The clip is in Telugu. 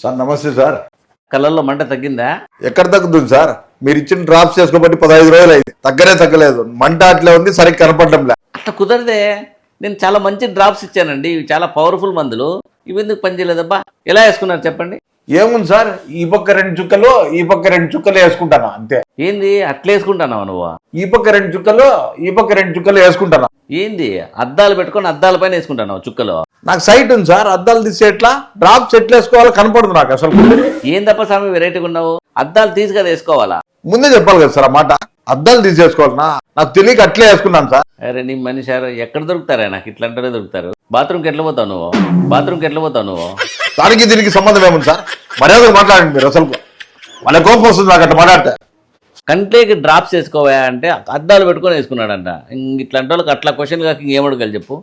సార్ నమస్తే సార్. కళ్ళల్లో మంట తగ్గిందా? ఎక్కడ తగ్గుతుంది సార్? మీరు ఇచ్చిన డ్రాప్స్ చేసుకోబట్టి పదహైదు రోజులు అయింది. తగ్గనే తగ్గలేదు. మంట అట్లే ఉంది సరిగ్గా కనపడడం లే అట్లా కుదరదే. నేను చాలా మంచి డ్రాప్స్ ఇచ్చానండి. ఇవి చాలా పవర్ఫుల్ మందులు. ఇవి ఎందుకు పనిచేయలేదబ్బా ఎలా వేసుకున్నారు చెప్పండి? ఏముంది సార్? ఈ పక్క రెండు చుక్కలు ఈ పక్క రెండు చుక్కలు వేసుకుంటాను? అంతే. ఏంది? అట్లా వేసుకుంటున్నావా నువ్వు? ఈ పక్క రెండు చుక్కలు ఈ పక్క రెండు చుక్కలు వేసుకుంటాను? ఏంది? అద్దాలు పెట్టుకొని అద్దాల పైన వేసుకుంటున్నావు చుక్కలు? నాకు సైట్ ఉంది సార్ అద్దాలు తీసి ఎట్లా? డ్రాప్స్ ఎట్లా వేసుకోవాలో కనపడదు నాకు అసలు. ఏందప్ప స్వామి వెరైటీగా ఉన్నావు? అద్దాలు తీసి కదా వేసుకోవాలా? ముందే చెప్పాలి కదా సార్ ఆ మాట. అద్దాలు తీసేసుకోవాలనా నాకు తెలియక అట్లే వేసుకున్నాను సార్. అరే నీ మనిషి ఎక్కడ దొరుకుతారా నాకు ఇట్లాంటివే దొరుకుతారు. బాత్రూమ్కి ఎట్లా పోతావు నువ్వు? బాత్రూమ్కి ఎట్లా పోతావు నువ్వు? దానికి దీనికి సంబంధం ఏముంది సార్? మర్యాదగా మాట్లాడండి మీరు అసలు. వాళ్ళ కోపం వస్తుంది నాకు అట్లా మాట్లాడితే. కంట్లోకి డ్రాప్స్ వేసుకోవా అంటే అద్దాలు పెట్టుకొని వేసుకున్నాడంట. ఇంక ఇట్లాంటి వాళ్ళకి అట్లా క్వశ్చన్ కాక ఇంకేమడగలు చెప్పు?